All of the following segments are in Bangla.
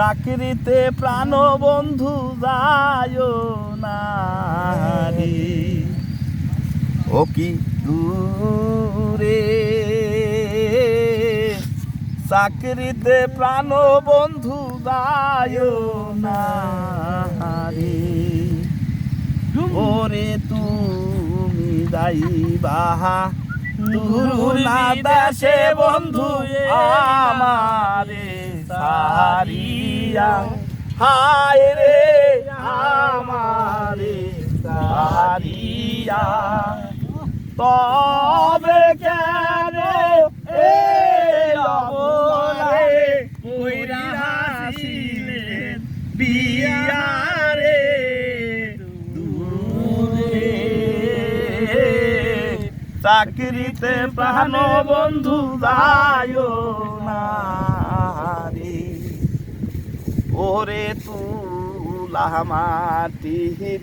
চাকরিতে প্রাণ বন্ধু যায় না রে ও কি দূরে? চাকরিতে প্রাণ বন্ধু যায় না রে ওরে তুমি যাইবা তুরুনা দেশে বন্ধু আমারে। সারিয়া। হায় রে আমারে সারিয়া। তবে কেন এই অবলারে কইরা হাসিলেন বিয়ারে? দূরে। চাকরিতে প্রাণ বন্ধু যায় না। রে ওরে তুলা মাটির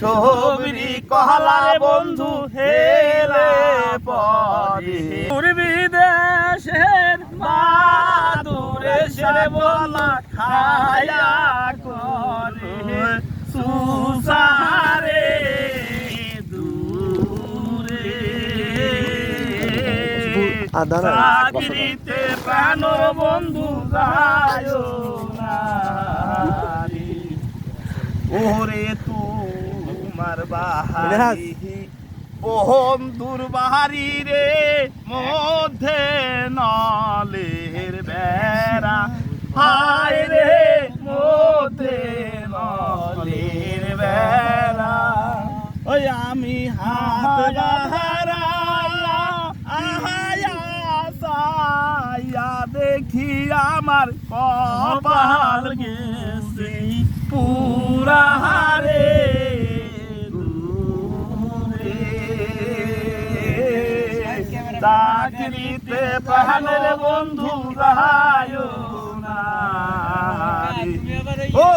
সবরি কহলা বন্ধু হেলে পরে। বিদেশের মাদুরে সে বলা খায়া করে। সুসারে চাকরিতে প্রাণ বন্ধু ওরে তোমার বাহারি। বন্ধুর বাহারি রে মধ্যে নলের বেড়া। হায় রে মধ্যে নলের বেড়া। ওই আমি হাত আমার কপাল গেছে পুরা হারে চাকরিতে প্রাণের বন্ধু যায় না ও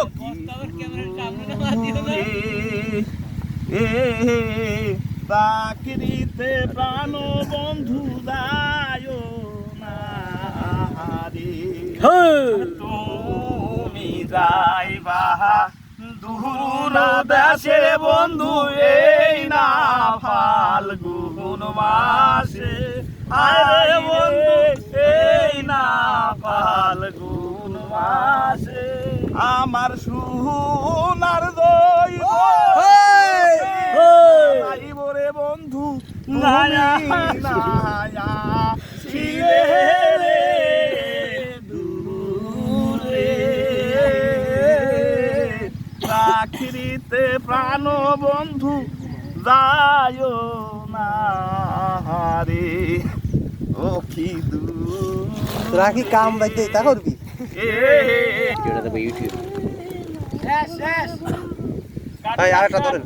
চাকরিতে প্রাণ বন্ধু যায় তুমি যাইবা। দূর দেশে বন্ধু, এই না ফাল্গুন মাসে। আরে বন্ধু, এই না ফাল্গুন মাসে। আমার সুনার দই চাকরিতে প্রাণ বন্ধু যায় না রে ও কি দূর। তোরা কি কাম বাইতে তা করবি? এটা তো ইউটিউব শেষ শেষ। ভাই আরেকটা ধরেন।